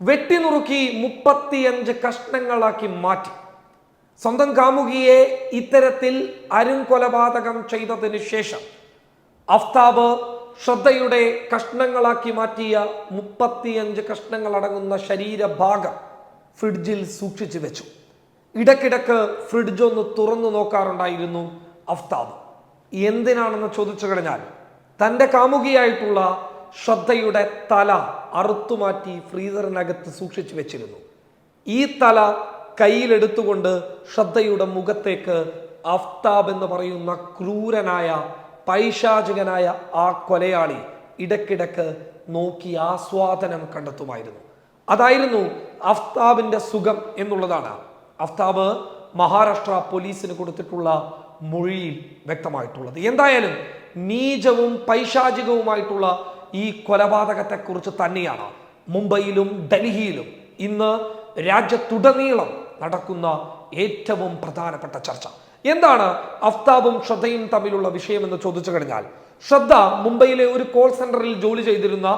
വെട്ടിനുറുക്കി മുപ്പത്തിയഞ്ച് കഷ്ണങ്ങളാക്കി മാറ്റി. സ്വന്തം കാമുകിയെ ഇത്തരത്തിൽ അരും കൊലപാതകം ചെയ്തതിനു ശേഷം അഫ്താബ് ശ്രദ്ധയുടെ കഷ്ണങ്ങളാക്കി മാറ്റിയ മുപ്പത്തിയഞ്ച് കഷ്ണങ്ങൾ അടങ്ങുന്ന ശരീരഭാഗം ഫ്രിഡ്ജിൽ സൂക്ഷിച്ചു വെച്ചു. ഇടക്കിടക്ക് ഫ്രിഡ്ജ് ഒന്ന് തുറന്നു നോക്കാറുണ്ടായിരുന്നു അഫ്താബ്. എന്തിനാണെന്ന് ചോദിച്ചു കഴിഞ്ഞാൽ തന്റെ കാമുകിയായിട്ടുള്ള ശ്രദ്ധയുടെ തല അറുത്തുമാറ്റി ഫ്രീസറിനകത്ത് സൂക്ഷിച്ചു വെച്ചിരുന്നു. ഈ തല കയ്യിലെടുത്തുകൊണ്ട് ശ്രദ്ധയുടെ മുഖത്തേക്ക് അഫ്താബ് എന്ന് പറയുന്ന ക്രൂരനായ പൈശാചികനായ ആ കൊലയാളി ഇടക്കിടക്ക് നോക്കി ആസ്വാദനം കണ്ടെത്തുമായിരുന്നു. അതായിരുന്നു അഫ്താബിന്റെ സുഖം എന്നുള്ളതാണ്. അഫ്താബ് മഹാരാഷ്ട്ര പോലീസിന് കൊടുത്തിട്ടുള്ള മൊഴിയിൽ വ്യക്തമായിട്ടുള്ളത്. എന്തായാലും നീചവും പൈശാചികവുമായിട്ടുള്ള ഈ കൊലപാതകത്തെക്കുറിച്ച് തന്നെയാണ് മുംബൈയിലും ഡൽഹിയിലും ഇന്ന് രാജ്യത്തുടനീളം നടക്കുന്ന ഏറ്റവും പ്രധാനപ്പെട്ട ചർച്ച. എന്താണ് അഫ്താബും ശ്രദ്ധയും തമ്മിലുള്ള വിഷയമെന്ന് ചോദിച്ചു കഴിഞ്ഞാൽ ശ്രദ്ധ മുംബൈയിലെ ഒരു കോൾ സെന്ററിൽ ജോലി ചെയ്തിരുന്ന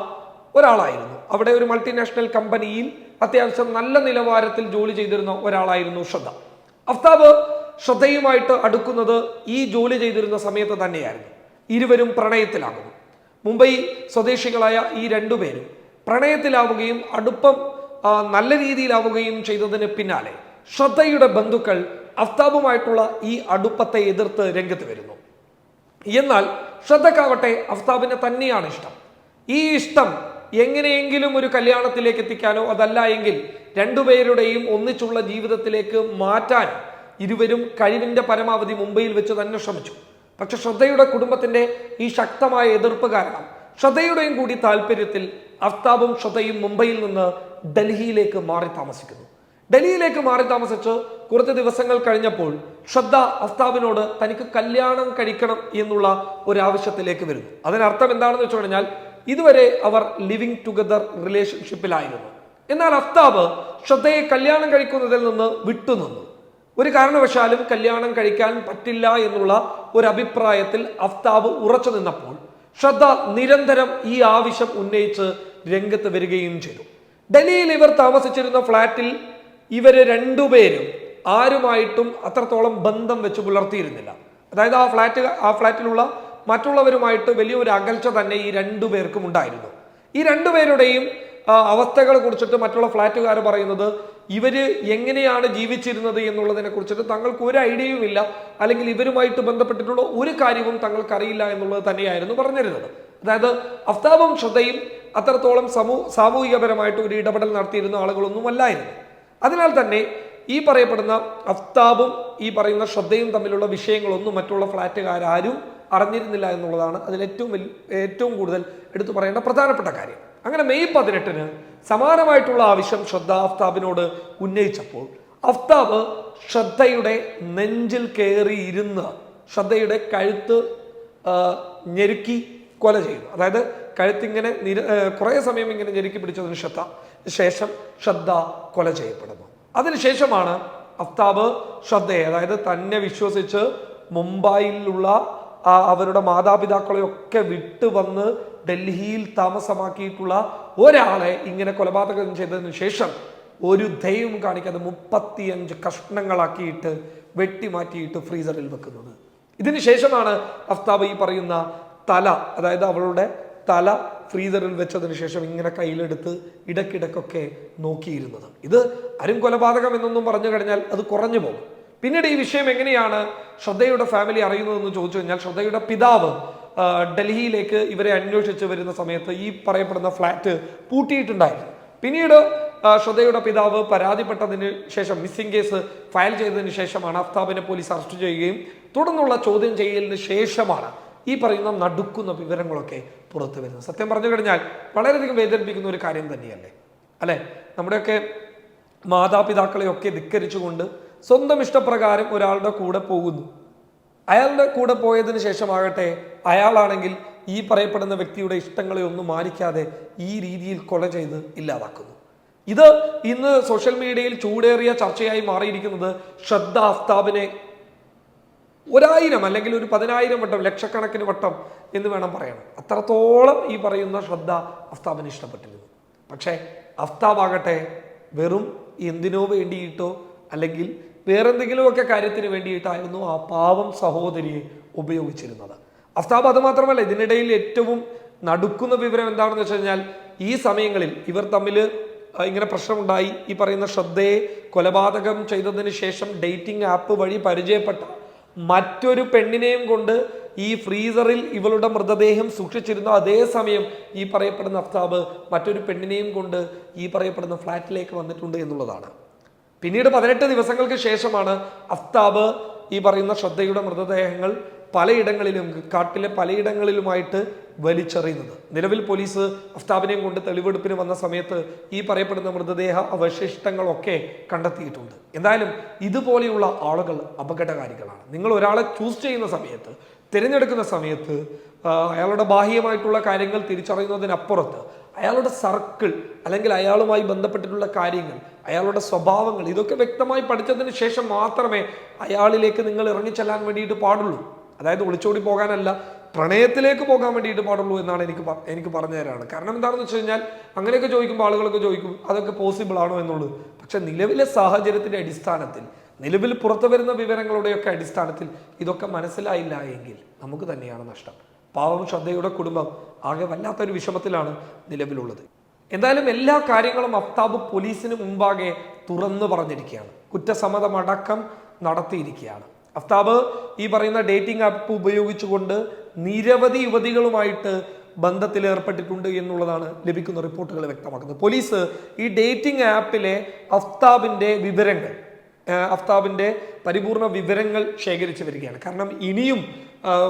ഒരാളായിരുന്നു. അവിടെ ഒരു മൾട്ടിനാഷണൽ കമ്പനിയിൽ അത്യാവശ്യം നല്ല നിലവാരത്തിൽ ജോലി ചെയ്തിരുന്ന ഒരാളായിരുന്നു ശ്രദ്ധ. അഫ്താബ് ശ്രദ്ധയുമായിട്ട് അടുക്കുന്നത് ഈ ജോലി ചെയ്തിരുന്ന സമയത്ത് തന്നെയായിരുന്നു. ഇരുവരും പ്രണയത്തിലാകുന്നു. മുംബൈ സ്വദേശികളായ ഈ രണ്ടുപേരും പ്രണയത്തിലാവുകയും അടുപ്പം നല്ല രീതിയിലാവുകയും ചെയ്തതിന് പിന്നാലെ ശ്രദ്ധയുടെ ബന്ധുക്കൾ അഫ്താബുമായിട്ടുള്ള ഈ അടുപ്പത്തെ എതിർത്ത് രംഗത്ത് വരുന്നു. എന്നാൽ ശ്രദ്ധക്കാവട്ടെ അഫ്താബിനെ തന്നെയാണ് ഇഷ്ടം. ഈ ഇഷ്ടം എങ്ങനെയെങ്കിലും ഒരു കല്യാണത്തിലേക്ക് എത്തിക്കാനോ അതല്ല എങ്കിൽ രണ്ടുപേരുടെയും ഒന്നിച്ചുള്ള ജീവിതത്തിലേക്ക് മാറ്റാൻ ഇരുവരും കഴിവിന്റെ പരമാവധി മുംബൈയിൽ വെച്ച് തന്നെ ശ്രമിച്ചു. പക്ഷെ ശ്രദ്ധയുടെ കുടുംബത്തിന്റെ ഈ ശക്തമായ എതിർപ്പ് കാരണം ശ്രദ്ധയുടെയും കൂടി താല്പര്യത്തിൽ അഫ്താബും ശ്രദ്ധയും മുംബൈയിൽ നിന്ന് ഡൽഹിയിലേക്ക് മാറി താമസിക്കുന്നു. ഡൽഹിയിലേക്ക് മാറി താമസിച്ച് കുറച്ച് ദിവസങ്ങൾ കഴിഞ്ഞപ്പോൾ ശ്രദ്ധ അഫ്താബിനോട് തനിക്ക് കല്യാണം കഴിക്കണം എന്നുള്ള ഒരു ആവശ്യത്തിലേക്ക് വരുന്നു. അതിനർത്ഥം എന്താണെന്ന് വെച്ച് കഴിഞ്ഞാൽ ഇതുവരെ അവർ ലിവിങ് ടുഗദർ റിലേഷൻഷിപ്പിലായിരുന്നു. എന്നാൽ അഫ്താബ് ശ്രദ്ധയെ കല്യാണം കഴിക്കുന്നതിൽ നിന്ന് വിട്ടുനിന്നു. ഒരു കാരണവശാലും കല്യാണം കഴിക്കാൻ പറ്റില്ല എന്നുള്ള ഒരു അഭിപ്രായത്തിൽ അഫ്താബ് ഉറച്ചു നിന്നപ്പോൾ ശ്രദ്ധ നിരന്തരം ഈ ആവശ്യം ഉന്നയിച്ച് രംഗത്ത് വരികയും ചെയ്തു. ഡൽഹിയിൽ ഇവർ താമസിച്ചിരുന്ന ഫ്ളാറ്റിൽ ഇവർ രണ്ടുപേരും ആരുമായിട്ടും അത്രത്തോളം ബന്ധം വെച്ച് പുലർത്തിയിരുന്നില്ല. അതായത് ആ ഫ്ളാറ്റ് ആ ഫ്ളാറ്റിലുള്ള മറ്റുള്ളവരുമായിട്ട് വലിയൊരു അകൽച്ച തന്നെ ഈ രണ്ടു പേർക്കും ഉണ്ടായിരുന്നു. ഈ രണ്ടുപേരുടെയും അവസ്ഥകളെ കുറിച്ചിട്ട് മറ്റുള്ള ഫ്ളാറ്റുകാർ പറയുന്നത് ഇവർ എങ്ങനെയാണ് ജീവിച്ചിരുന്നത് എന്നുള്ളതിനെ കുറിച്ചിട്ട് തങ്ങൾക്ക് ഒരു ഐഡിയയും ഇല്ല. അല്ലെങ്കിൽ ഇവരുമായിട്ട് ബന്ധപ്പെട്ടിട്ടുള്ള ഒരു കാര്യവും തങ്ങൾക്ക് അറിയില്ല എന്നുള്ളത് തന്നെയായിരുന്നു പറഞ്ഞിരുന്നത്. അതായത് അഫ്താബും ശ്രദ്ധയും അത്രത്തോളം സമൂ സാമൂഹികപരമായിട്ട് ഒരു ഇടപെടൽ നടത്തിയിരുന്ന ആളുകളൊന്നും അല്ലായിരുന്നു അതിനാൽ തന്നെ ഈ പറയപ്പെടുന്ന അഫ്താബും ഈ പറയുന്ന ശ്രദ്ധയും തമ്മിലുള്ള വിഷയങ്ങളൊന്നും മറ്റുള്ള ഫ്ലാറ്റുകാരും അറിഞ്ഞിരുന്നില്ല എന്നുള്ളതാണ് അതിൽ ഏറ്റവും ഏറ്റവും കൂടുതൽ എടുത്തു പറയേണ്ട പ്രധാനപ്പെട്ട കാര്യം. അങ്ങനെ മെയ് പതിനെട്ടിന് സമാനമായിട്ടുള്ള ആവശ്യം ശ്രദ്ധ അഫ്താബിനോട് ഉന്നയിച്ചപ്പോൾ അഫ്താബ് ശ്രദ്ധയുടെ നെഞ്ചിൽ കയറിയിരുന്ന് ശ്രദ്ധയുടെ കഴുത്ത് ഞെരുക്കി കൊല ചെയ്യുന്നു. അതായത് കഴുത്തിങ്ങനെ നിര കുറേ സമയം ഇങ്ങനെ ഞെരുക്കി പിടിച്ചതിന് ശ്രദ്ധ ശേഷം ശ്രദ്ധ കൊല ചെയ്യപ്പെടുന്നു. അതിനുശേഷമാണ് അഫ്താബ് ശ്രദ്ധയെ അതായത് തന്നെ വിശ്വസിച്ച് മുംബൈയിലുള്ള അവരുടെ മാതാപിതാക്കളെയൊക്കെ വിട്ടു വന്ന് ഡൽഹിയിൽ താമസമാക്കിയിട്ടുള്ള ഒരാളെ ഇങ്ങനെ കൊലപാതകം ചെയ്തതിനു ശേഷം ഒരു ദയവും കാണിക്കാതെ മുപ്പത്തിയഞ്ച് കഷ്ണങ്ങളാക്കിയിട്ട് വെട്ടിമാറ്റിയിട്ട് ഫ്രീസറിൽ വെക്കുന്നത്. ഇതിന് ശേഷമാണ് അഫ്താബ് ഈ പറയുന്ന തല അതായത് അവളുടെ തല ഫ്രീസറിൽ വെച്ചതിന് ശേഷം ഇങ്ങനെ കയ്യിലെടുത്ത് ഇടയ്ക്കിടയ്ക്കൊക്കെ നോക്കിയിരുന്നത്. ഇത് അരും കൊലപാതകം എന്നൊന്നും പറഞ്ഞു കഴിഞ്ഞാൽ അത് കുറഞ്ഞു പോകും. പിന്നീട് ഈ വിഷയം എങ്ങനെയാണ് ശ്രദ്ധയുടെ ഫാമിലി അറിയുന്നതെന്ന് ചോദിച്ചു കഴിഞ്ഞാൽ ശ്രദ്ധയുടെ പിതാവ് ഡൽഹിയിലേക്ക് ഇവരെ അന്വേഷിച്ച് വരുന്ന സമയത്ത് ഈ പറയപ്പെടുന്ന ഫ്ലാറ്റ് പൂട്ടിയിട്ടുണ്ടായിരുന്നു. പിന്നീട് ശ്രദ്ധയുടെ പിതാവ് പരാതിപ്പെട്ടതിന് ശേഷം മിസ്സിംഗ് കേസ് ഫയൽ ചെയ്തതിന് ശേഷമാണ് അഫ്താബിനെ പോലീസ് അറസ്റ്റ് ചെയ്യുകയും തുടർന്നുള്ള ചോദ്യം ചെയ്യലിന് ശേഷമാണ് ഈ പറയുന്ന നടുക്കുന്ന വിവരങ്ങളൊക്കെ പുറത്തു വരുന്നത്. സത്യം പറഞ്ഞു കഴിഞ്ഞാൽ വളരെയധികം വേദനിപ്പിക്കുന്ന ഒരു കാര്യം തന്നെയല്ലേ? അല്ലെ? നമ്മുടെയൊക്കെ മാതാപിതാക്കളെയൊക്കെ ധിക്കരിച്ചുകൊണ്ട് സ്വന്തം ഇഷ്ടപ്രകാരം ഒരാളുടെ കൂടെ പോകുന്നു. അയാളുടെ കൂടെ പോയതിന് ശേഷമാകട്ടെ അയാളാണെങ്കിൽ ഈ പറയപ്പെടുന്ന വ്യക്തിയുടെ ഇഷ്ടങ്ങളെ ഒന്നും മാനിക്കാതെ ഈ രീതിയിൽ കൊല ചെയ്ത് ഇല്ലാതാക്കുന്നു. ഇത് ഇന്ന് സോഷ്യൽ മീഡിയയിൽ ചൂടേറിയ ചർച്ചയായി മാറിയിരിക്കുന്നത് ശ്രദ്ധ ആസ്താബിനെ ഒരായിരം അല്ലെങ്കിൽ ഒരു പതിനായിരം വട്ടം ലക്ഷക്കണക്കിന് വട്ടം എന്ന് വേണം പറയണം. അത്രത്തോളം ഈ പറയുന്ന ശ്രദ്ധ അഫ്താബിന് ഇഷ്ടപ്പെട്ടിരുന്നു. പക്ഷേ അഫ്താബ് ആകട്ടെ വെറും എന്തിനോ വേണ്ടിയിട്ടോ അല്ലെങ്കിൽ വേറെന്തെങ്കിലുമൊക്കെ കാര്യത്തിന് വേണ്ടിയിട്ടായിരുന്നു ആ പാവം സഹോദരിയെ ഉപയോഗിച്ചിരുന്നത്. അഫ്താബ് അത് മാത്രമല്ല ഇതിനിടയിൽ ഏറ്റവും നടുക്കുന്ന വിവരം എന്താണെന്ന് വെച്ച് കഴിഞ്ഞാൽ ഈ സമയങ്ങളിൽ ഇവർ തമ്മിൽ ഇങ്ങനെ പ്രശ്നമുണ്ടായി. ഈ പറയുന്ന ശ്രദ്ധയെ കൊലപാതകം ചെയ്തതിന് ശേഷം ഡേറ്റിംഗ് ആപ്പ് വഴി പരിചയപ്പെട്ട മറ്റൊരു പെണ്ണിനെയും കൊണ്ട് ഈ ഫ്രീസറിൽ ഇവളുടെ മൃതദേഹം സൂക്ഷിച്ചിരുന്ന അതേ സമയം ഈ പറയപ്പെടുന്ന അഫ്താബ് മറ്റൊരു പെണ്ണിനെയും കൊണ്ട് ഈ പറയപ്പെടുന്ന ഫ്ലാറ്റിലേക്ക് വന്നിട്ടുണ്ട് എന്നുള്ളതാണ്. പിന്നീട് പതിനെട്ട് ദിവസങ്ങൾക്ക് ശേഷമാണ് അഫ്താബ് ഈ പറയുന്ന ശ്രദ്ധയുടെ മൃതദേഹങ്ങൾ പലയിടങ്ങളിലും കാട്ടിലെ പലയിടങ്ങളിലുമായിട്ട് വലിച്ചെറിയുന്നത്. നിലവിൽ പോലീസ് അഫ്താബിനെയും കൊണ്ട് തെളിവെടുപ്പിന് വന്ന സമയത്ത് ഈ പറയപ്പെടുന്ന മൃതദേഹ അവശിഷ്ടങ്ങളൊക്കെ കണ്ടെത്തിയിട്ടുണ്ട്. എന്തായാലും ഇതുപോലെയുള്ള ആളുകൾ അപകടകാരികളാണ്. നിങ്ങൾ ഒരാളെ ചൂസ് ചെയ്യുന്ന സമയത്ത് തിരഞ്ഞെടുക്കുന്ന സമയത്ത് അയാളുടെ ബാഹ്യമായിട്ടുള്ള കാര്യങ്ങൾ തിരിച്ചറിയുന്നതിനപ്പുറത്ത് അയാളുടെ സർക്കിൾ അല്ലെങ്കിൽ അയാളുമായി ബന്ധപ്പെട്ടിട്ടുള്ള കാര്യങ്ങൾ അയാളുടെ സ്വഭാവങ്ങൾ ഇതൊക്കെ വ്യക്തമായി പഠിച്ചതിന് ശേഷം മാത്രമേ അയാളിലേക്ക് നിങ്ങൾ ഇറങ്ങിച്ചെല്ലാൻ വേണ്ടിയിട്ട് പാടുള്ളൂ. അതായത് ഒളിച്ചോടി പോകാനല്ല പ്രണയത്തിലേക്ക് പോകാൻ വേണ്ടിയിട്ട് പാടുള്ളൂ എന്നാണ് എനിക്ക് എനിക്ക് പറഞ്ഞു തരാണ്. കാരണം എന്താണെന്ന് വെച്ച് കഴിഞ്ഞാൽ അങ്ങനെയൊക്കെ ചോദിക്കുമ്പോൾ ആളുകളൊക്കെ ചോദിക്കും അതൊക്കെ പോസിബിൾ ആണോ എന്നുള്ളത്? പക്ഷെ നിലവിലെ സാഹചര്യത്തിന്റെ അടിസ്ഥാനത്തിൽ നിലവിൽ പുറത്തു വരുന്ന വിവരങ്ങളുടെയൊക്കെ അടിസ്ഥാനത്തിൽ ഇതൊക്കെ മനസ്സിലായില്ല എങ്കിൽ നമുക്ക് തന്നെയാണ് നഷ്ടം. പാവം ശ്രദ്ധയുടെ കുടുംബം ആകെ വല്ലാത്തൊരു വിഷമത്തിലാണ് നിലവിലുള്ളത്. എന്തായാലും എല്ലാ കാര്യങ്ങളും അഫ്താബ് പോലീസിന് മുമ്പാകെ തുറന്നു പറഞ്ഞിരിക്കുകയാണ്. കുറ്റസമ്മതമടക്കം നടത്തിയിരിക്കുകയാണ്. അഫ്താബ് ഈ പറയുന്ന ഡേറ്റിംഗ് ആപ്പ് ഉപയോഗിച്ചുകൊണ്ട് നിരവധി യുവതികളുമായിട്ട് ബന്ധത്തിൽ ഏർപ്പെട്ടിട്ടുണ്ട് എന്നുള്ളതാണ് ലഭിക്കുന്ന റിപ്പോർട്ടുകൾ വ്യക്തമാക്കുന്നത്. പോലീസ് ഈ ഡേറ്റിംഗ് ആപ്പിലെ അഫ്താബിന്റെ വിവരങ്ങൾ ആഹ് അഫ്താബിന്റെ പരിപൂർണ വിവരങ്ങൾ ശേഖരിച്ചു വരികയാണ്. കാരണം ഇനിയും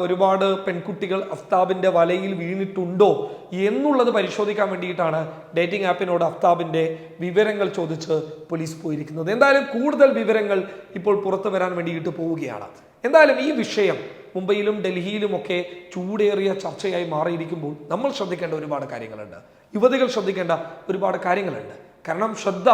ഒരുപാട് പെൺകുട്ടികൾ അഫ്താബിന്റെ വലയിൽ വീണിട്ടുണ്ടോ എന്നുള്ളത് പരിശോധിക്കാൻ വേണ്ടിയിട്ടാണ് ഡേറ്റിംഗ് ആപ്പിനോട് അഫ്താബിന്റെ വിവരങ്ങൾ ചോദിച്ച് പോലീസ് പോയിരിക്കുന്നത്. എന്തായാലും കൂടുതൽ വിവരങ്ങൾ ഇപ്പോൾ പുറത്തു വരാൻ വേണ്ടിയിട്ട് പോവുകയാണ്. എന്തായാലും ഈ വിഷയം മുംബൈയിലും ഡൽഹിയിലുമൊക്കെ ചൂടേറിയ ചർച്ചയായി മാറിയിരിക്കുമ്പോൾ നമ്മൾ ശ്രദ്ധിക്കേണ്ട ഒരുപാട് കാര്യങ്ങളുണ്ട്. യുവതികൾ ശ്രദ്ധിക്കേണ്ട ഒരുപാട് കാര്യങ്ങളുണ്ട്. കാരണം ശ്രദ്ധ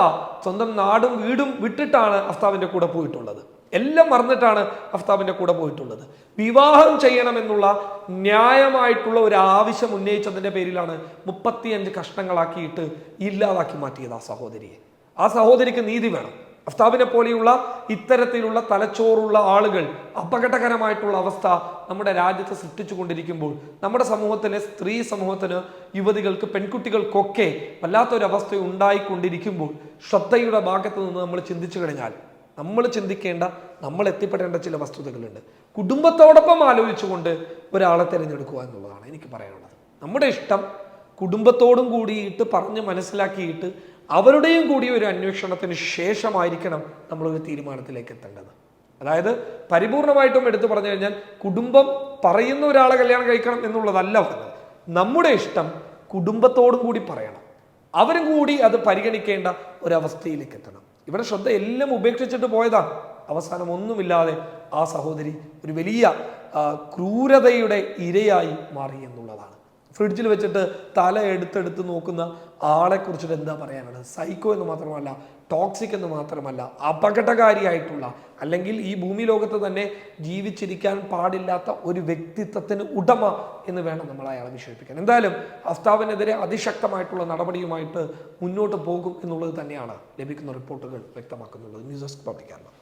സ്വന്തം നാടും വീടും വിട്ടിട്ടാണ് അഫ്താബിന്റെ കൂടെ പോയിട്ടുള്ളത്. എല്ലാം മറന്നിട്ടാണ് അഫ്താബിന്റെ കൂടെ പോയിട്ടുള്ളത്. വിവാഹം ചെയ്യണമെന്നുള്ള ന്യായമായിട്ടുള്ള ഒരു ആവശ്യം ഉന്നയിച്ചതിന്റെ പേരിലാണ് മുപ്പത്തിയഞ്ച് കഷ്ണങ്ങളാക്കിയിട്ട് ഇല്ലാതാക്കി മാറ്റിയത് ആ സഹോദരിയെ. ആ സഹോദരിക്ക് നീതി വേണം. അഫ്താബിനെ പോലെയുള്ള ഇത്തരത്തിലുള്ള തലച്ചോറുള്ള ആളുകൾ അപകടകരമായിട്ടുള്ള അവസ്ഥ നമ്മുടെ രാജ്യത്ത് സൃഷ്ടിച്ചു കൊണ്ടിരിക്കുമ്പോൾ നമ്മുടെ സമൂഹത്തിന് സ്ത്രീ സമൂഹത്തിന് യുവതികൾക്ക് പെൺകുട്ടികൾക്കൊക്കെ വല്ലാത്തൊരവസ്ഥ ഉണ്ടായിക്കൊണ്ടിരിക്കുമ്പോൾ ശ്രദ്ധയുടെ ഭാഗത്ത് നിന്ന് നമ്മൾ ചിന്തിച്ചു കഴിഞ്ഞാൽ നമ്മൾ ചിന്തിക്കേണ്ട നമ്മൾ എത്തിപ്പെടേണ്ട ചില വസ്തുതകളുണ്ട്. കുടുംബത്തോടൊപ്പം ആലോചിച്ചുകൊണ്ട് ഒരാളെ തിരഞ്ഞെടുക്കുക എന്നുള്ളതാണ് എനിക്ക് പറയാനുള്ളത്. നമ്മുടെ ഇഷ്ടം കുടുംബത്തോടും കൂടിയിട്ട് പറഞ്ഞ് മനസ്സിലാക്കിയിട്ട് അവരുടെയും കൂടി ഒരു അന്വേഷണത്തിന് ശേഷമായിരിക്കണം നമ്മളൊരു തീരുമാനത്തിലേക്ക് എത്തേണ്ടത്. അതായത് പരിപൂർണമായിട്ടും എടുത്തു പറഞ്ഞു കഴിഞ്ഞാൽ കുടുംബം പറയുന്ന ഒരാളെ കല്യാണം കഴിക്കണം എന്നുള്ളതല്ല പറഞ്ഞത്. നമ്മുടെ ഇഷ്ടം കുടുംബത്തോടും കൂടി പറയണം. അവരും കൂടി അത് പരിഗണിക്കേണ്ട ഒരവസ്ഥയിലേക്ക് എത്തണം. ഇവിടെ ശ്രദ്ധ എല്ലാം ഉപേക്ഷിച്ചിട്ട് പോയതാണ് അവസാനം ഒന്നുമില്ലാതെ ആ സഹോദരി ഒരു വലിയ ക്രൂരതയുടെ ഇരയായി മാറി എന്നുള്ളതാണ്. ഫ്രിഡ്ജിൽ വെച്ചിട്ട് തല എടുത്തെടുത്ത് നോക്കുന്ന ആളെ കുറിച്ചിട്ട് എന്താ പറയാനുള്ളത്? സൈക്കോ എന്ന് മാത്രമല്ല ടോക്സിക് എന്ന് മാത്രമല്ല അപകടകാരിയായിട്ടുള്ള അല്ലെങ്കിൽ ഈ ഭൂമി ലോകത്ത് തന്നെ ജീവിച്ചിരിക്കാൻ പാടില്ലാത്ത ഒരു വ്യക്തിത്വത്തിന് ഉടമ എന്ന് വേണം നമ്മൾ അയാളെ വിശേഷിപ്പിക്കാൻ. എന്തായാലും അഫ്താവിനെതിരെ അതിശക്തമായിട്ടുള്ള നടപടിയുമായിട്ട് മുന്നോട്ട് പോകും എന്നുള്ളത് തന്നെയാണ് ലഭിക്കുന്ന റിപ്പോർട്ടുകൾ വ്യക്തമാക്കുന്നുള്ളത് ന്യൂസ് ഡെസ്ക് പബ്ലിക്കാണ്